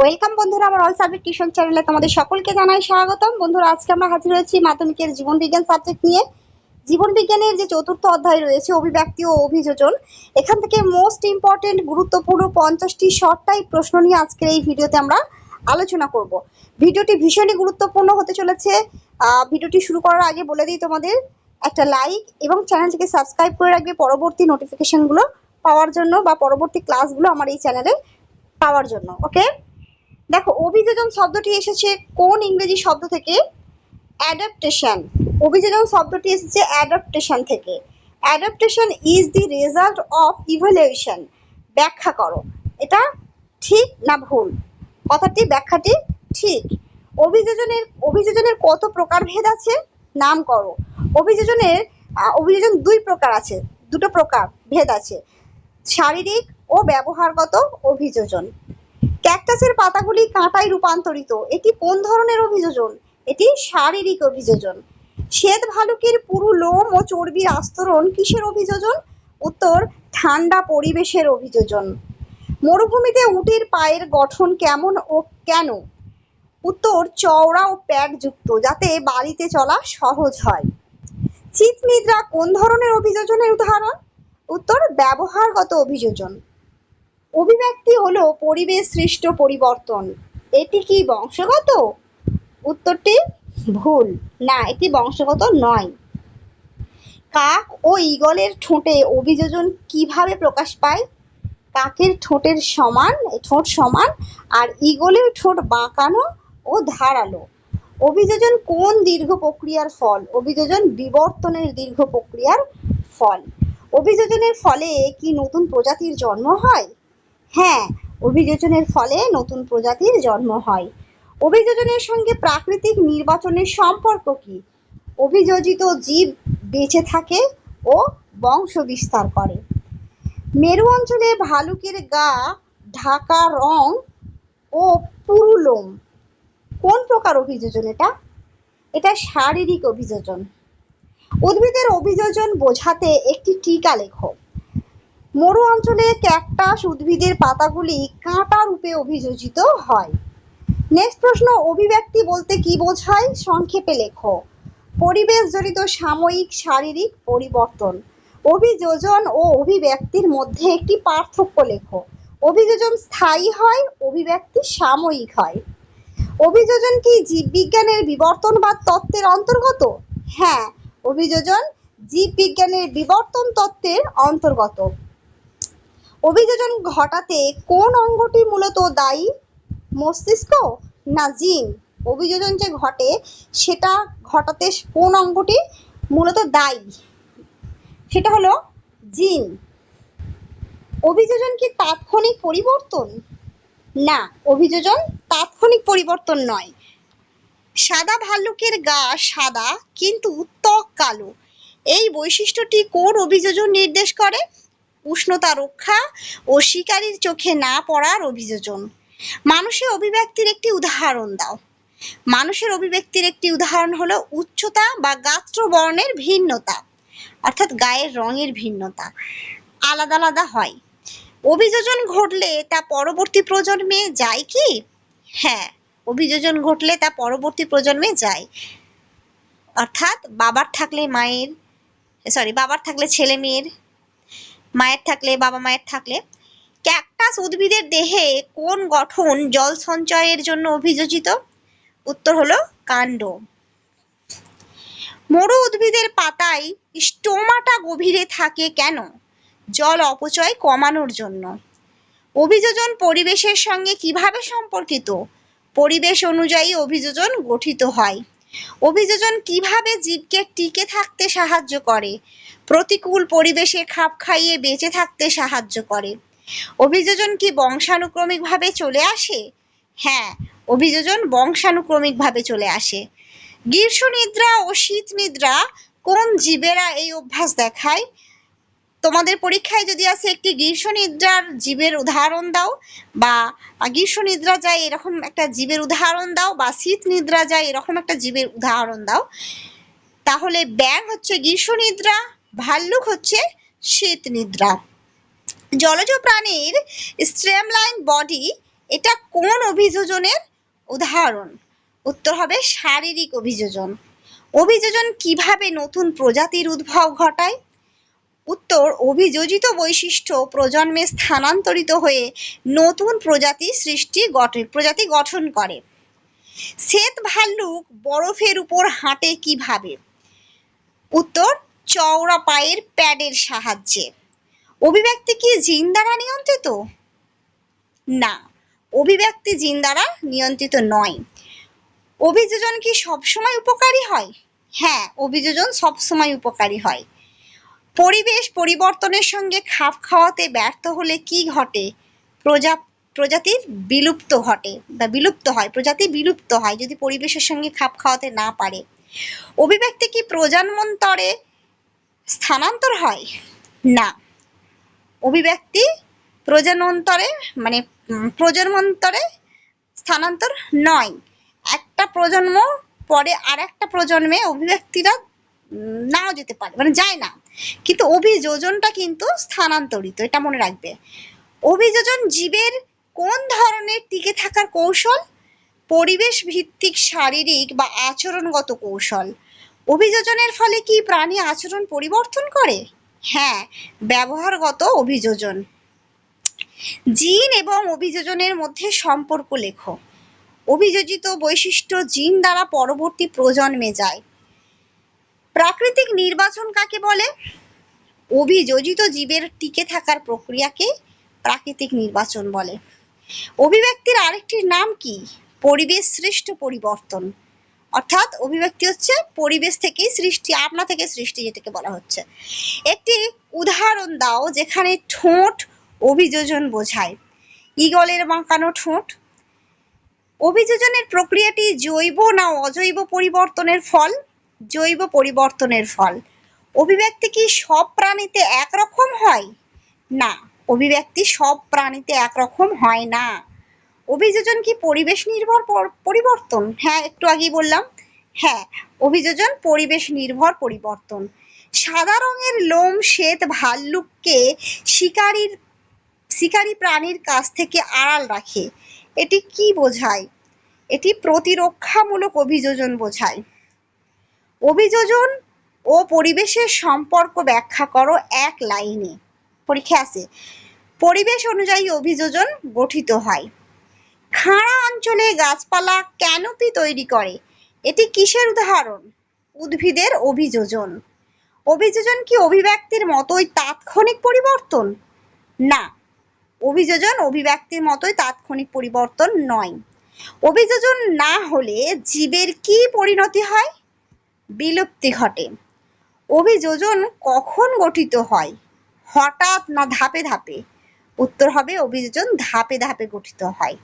Welcome বন্ধুরা আমার all subject tuition চ্যানেলে তোমাদের সকলকে জানাই স্বাগতম। বন্ধুরা, আজকে আমরা হাজির হয়েছি মাধ্যমিকের জীবন বিজ্ঞান সাবজেক্ট নিয়ে। জীবন বিজ্ঞানের যে চতুর্থ অধ্যায় রয়েছে, অভিব্যক্তি ও অভিযোজন, এখান থেকে মোস্ট ইম্পর্টেন্ট গুরুত্বপূর্ণ পঞ্চাশটি শর্ট প্রশ্ন নিয়ে আজকের এই ভিডিওতে আমরা আলোচনা করব। ভিডিওটি ভীষণই গুরুত্বপূর্ণ হতে চলেছে। ভিডিওটি শুরু করার আগে বলে দিই তোমাদের, একটা লাইক এবং চ্যানেলটিকে সাবস্ক্রাইব করে রাখবে পরবর্তী নোটিফিকেশনগুলো পাওয়ার জন্য বা পরবর্তী ক্লাসগুলো আমার এই চ্যানেলে পাওয়ার জন্য ওকে দেখো, অভিযোজন শব্দটি এসেছে কোন ইংরেজি শব্দ থেকে? অ্যাডাপ্টেশন অভিযোজন শব্দটি এসেছে অ্যাডাপ্টেশন থেকে। Adaptation is the result of evaluation ব্যাখ্যা করো। এটা ঠিক না ভুল? কথাটি, ব্যাখ্যাটি ঠিক। অভিযোজনের অভিযোজনের কত প্রকার ভেদ আছে? নাম করো। অভিযোজনের অভিযোজন দুই প্রকার আছে, দুটো প্রকার ভেদ আছে। শারীরিক ও ব্যবহারগত অভিযোজন। ক্যাকটাসের পাতাগুলি কাঁটায় রূপান্তরিত। এটি কোন ধরনের অভিযোজন? এটি শারীরিক অভিযোজন। শ্বেত ভালুকের পুরু লোম ও চর্বির আস্তরণ কিসের অভিযোজন? উত্তর, ঠান্ডা পরিবেশের অভিযোজন। মরুভূমিতে উটের পায়ের গঠন কেমন ও কেন? উত্তর, চওড়া ও প্যাকযুক্ত, যাতে বাড়িতে চলা সহজ হয়। চিতনিদ্রা কোন ধরনের অভিযোজনের উদাহরণ? উত্তর, ব্যবহারগত অভিযোজন। অভিব্যক্তি হলো পরিবেশ সৃষ্ট পরিবর্তন। এটি কি বংশগত? উত্তরটি ভুল। না, এটি বংশগত নয়। কাক ও ঈগলের ঠোঁটে অভিযোজন কীভাবে প্রকাশ পায়? কাকের ঠোঁটের সমান, ঠোঁট সমান, আর ঈগলের ঠোঁট বাঁকানো ও ধারালো। অভিযোজন কোন দীর্ঘ প্রক্রিয়ার ফল? অভিযোজন বিবর্তনের দীর্ঘ প্রক্রিয়ার ফল। অভিযোজনের ফলে কি নতুন প্রজাতির জন্ম হয়? হ্যাঁ অভিযোজনের ফলে নতুন প্রজাতির জন্ম হয়। অভিযোজনের সঙ্গে প্রাকৃতিক নির্বাচনের সম্পর্ক কি? অভিযোজিত জীব বেঁচে থাকে ও বংশ বিস্তার করে। মেরু অঞ্চলে ভালুকের গা, ঢাকা রং ও পুরুলোম। কোন প্রকার অভিযোজন এটা? এটা শারীরিক অভিযোজন। উদ্ভিদের অভিযোজন বোঝাতে একটি টিকা লেখো। মরু অঞ্চলে ক্যাকটাস উদ্ভিদের পাতাগুলি কাঁটা রূপে অভিযোজিত হয়। নেক্সট প্রশ্ন, অভিব্যক্তি বলতে কি বোঝায়? সংক্ষেপে লেখো। পরিবেশ জড়িত সাময়িক শারীরিক পরিবর্তন। অভিযোজন ও অভিব্যক্তির মধ্যে একটি পার্থক্য লেখো। অভিযোজন স্থায়ী হয়, অভিব্যক্তি সাময়িক হয়। অভিযোজন কি জীববিজ্ঞানের বিবর্তনবাদ তত্ত্বের অন্তর্গত? হ্যাঁ অভিযোজন জীববিজ্ঞানের বিবর্তন তত্ত্বের অন্তর্গত। অভিযোজন ঘটাতে কোন অঙ্গটি মূলত দায়ী? মস্তিষ্ক না জিন? অভিযোজন যে ঘটে, সেটা ঘটাতে কোন অঙ্গটি মূলত দায়ী? সেটা হলো জিন। অভিযোজন কি তাৎক্ষণিক পরিবর্তন? না, অভিযোজন তাৎক্ষণিক পরিবর্তন নয়। সাদা ভাল্লুকের গা সাদা, কিন্তু ত্বক কালো। এই বৈশিষ্ট্যটি কোন অভিযোজন নির্দেশ করে? উষ্ণতা রক্ষা ও শিকারীর চোখে না পড়ার অভিযোজন। মানুষের অভিব্যক্তির একটি উদাহরণ দাও। মানুষের অভিব্যক্তির একটি উদাহরণ হলো উচ্চতা বা গাত্র বর্ণের ভিন্নতা, অর্থাৎ গায়ের রঙের ভিন্নতা। আলাদা আলাদা হয়। অভিযোজন ঘটলে তা পরবর্তী প্রজন্মে যায় কি? হ্যাঁ অভিযোজন ঘটলে তা পরবর্তী প্রজন্মে যায়। অর্থাৎ বাবার থাকলে মায়ের সরি বাবার থাকলে ছেলে মেয়ের মায়ের থাকলে, বাবা মায়ের থাকলে, ক্যাকটাস উদ্ভিদের দেহে কোন গঠন জল সঞ্চয়ের জন্য অভিযোজিত? উত্তর হলো কাণ্ড। মরু উদ্ভিদের পাতায় স্টোমাটা গভীরে থাকে কেন? জল অপচয় কমানোর জন্য। অভিযোজন পরিবেশের সঙ্গে কীভাবে সম্পর্কিত? পরিবেশ অনুযায়ী অভিযোজন গঠিত হয়। অভিযোজন কীভাবে জীবকে টিকে থাকতে সাহায্য করে? প্রতিকূল পরিবেশে খাপ খাইয়ে বেঁচে থাকতে সাহায্য করে। অভিযোজন কি বংশানুক্রমিকভাবে চলে আসে? হ্যাঁ অভিযোজন বংশানুক্রমিকভাবে চলে আসে। গ্রীষ্ম নিদ্রা ও শীত নিদ্রা কোন জীবেরা এই অভ্যাস দেখায়? তোমাদের পরীক্ষায় যদি আসে একটি গ্রীষ্ম নিদ্রার জীবের উদাহরণ দাও, বা গ্রীষ্ম নিদ্রা যায় এরকম একটা জীবের উদাহরণ দাও, বা শীত নিদ্রা যায় এরকম একটা জীবের উদাহরণ দাও। তাহলে ব্যাং হচ্ছে গ্রীষ্ম নিদ্রা ভাল্লুক হচ্ছে শীত নিদ্রা জলজ প্রাণীর স্ট্রেমলাইন বডি এটা কোন অভিযোজনের উদাহরণ? উত্তর হবে শারীরিক অভিযোজন। অভিযোজন কীভাবে নতুন প্রজাতির উদ্ভব ঘটায়? উত্তর অভিযোজিত বৈশিষ্ট্য প্রজন্মে স্থানান্তরিত হয়ে নতুন প্রজাতি সৃষ্টি গঠন প্রজাতি গঠন করে। শ্বেত ভাল্লুক বরফের উপর হাঁটে কীভাবে? উত্তর, চওড়া পায়ের প্যাডের সাহায্যে। অভিব্যক্তি কি জিন দ্বারা নিয়ন্ত্রিত? না, অভিব্যক্তি জিন দ্বারা নিয়ন্ত্রিত নয়। অভিযোজন কি সবসময় উপকারী হয়? হ্যাঁ অভিযোজন সবসময় উপকারী হয়। পরিবেশ পরিবর্তনের সঙ্গে খাপ খাওয়াতে ব্যর্থ হলে কি ঘটে? প্রজা প্রজাতির বিলুপ্ত ঘটে বা বিলুপ্ত হয় প্রজাতি বিলুপ্ত হয় যদি পরিবেশের সঙ্গে খাপ খাওয়াতে না পারে। অভিব্যক্তি কি প্রজন্মান্তরে স্থানান্তর হয়? না। অভিব্যক্তি প্রজন্মান্তরে মানে প্রজন্মান্তরে স্থানান্তর নয়। একটা প্রজন্ম পরে আর একটা প্রজন্মে অভিব্যক্তিটা উম, নাও যেতে পারে মানে যায় না। কিন্তু অভিযোজনটা কিন্তু স্থানান্তরিত, এটা মনে রাখবে। অভিযোজন জীবের কোন ধরনের টিকে থাকার কৌশল? পরিবেশ ভিত্তিক শারীরিক বা আচরণগত কৌশল। অভিযোজনের ফলে কি প্রাণী আচরণ পরিবর্তন করে? হ্যাঁ ব্যবহারগত অভিযোজন। জিন এবং অভিযোজনের মধ্যে সম্পর্ক লেখো। অভিযোজিত বৈশিষ্ট্য জিন দ্বারা পরবর্তী প্রজন্মে যায়। প্রাকৃতিক নির্বাচন কাকে বলে? অভিযোজিত জীবের টিকে থাকার প্রক্রিয়াকে প্রাকৃতিক নির্বাচন বলে। অভিব্যক্তির আরেকটি নাম কি? পরিবেশ সৃষ্ট পরিবর্তন। অর্থাৎ অভিব্যক্তি হচ্ছে পরিবেশ থেকেই সৃষ্টি, আপনা থেকে সৃষ্টি যেটাকে বলা হচ্ছে। একটি উদাহরণ দাও যেখানে ঠোঁট অভিযোজন বোঝায়। ঈগলের বাঁকানো ঠোঁট। অভিযোজনের প্রক্রিয়াটি জৈব না অজৈব পরিবর্তনের ফল? জৈব পরিবর্তনের ফল। অভিব্যক্তি কি সব প্রাণীতে একরকম হয়? না, অভিব্যক্তি সব প্রাণীতে একরকম হয় না। অভিযোজন কি পরিবেশ নির্ভর পর- পরিবর্তন? হ্যাঁ একটু আগেই বললাম। হ্যাঁ অভিযোজন পরিবেশ নির্ভর পরিবর্তন। সাদা রঙের লোম, শ্বেত ভাল্লুককে শিকারীর, শিকারী প্রাণীর কাছ থেকে আড়াল রাখে। এটি কি বোঝায়? এটি প্রতিরক্ষামূলক অভিযোজন বোঝায়। অভিযোজন ও পরিবেশের সম্পর্ক ব্যাখ্যা করো এক লাইনে। পরীক্ষা আছে। পরিবেশ অনুযায়ী অভিযোজন গঠিত হয়। খাড়া অঞ্চলে গাছপালা ক্যানোপি তৈরি করে। এটি কিসের উদাহরণ? উদ্ভিদের অভিযোজন। অভিযোজন কি অভিব্যক্তির মতোই তাৎক্ষণিক পরিবর্তন? না। অভিযোজন অভিব্যক্তির মতোই তাৎক্ষণিক পরিবর্তন নয়। অভিযোজন না হলে জীবের কি পরিণতি হয়? বিলুপ্তি ঘটে। অভিযোজন কখন গঠিত হয়? হঠাৎ না ধাপে ধাপে? উত্তর হবে, অভিযোজন ধাপে ধাপে গঠিত হয়।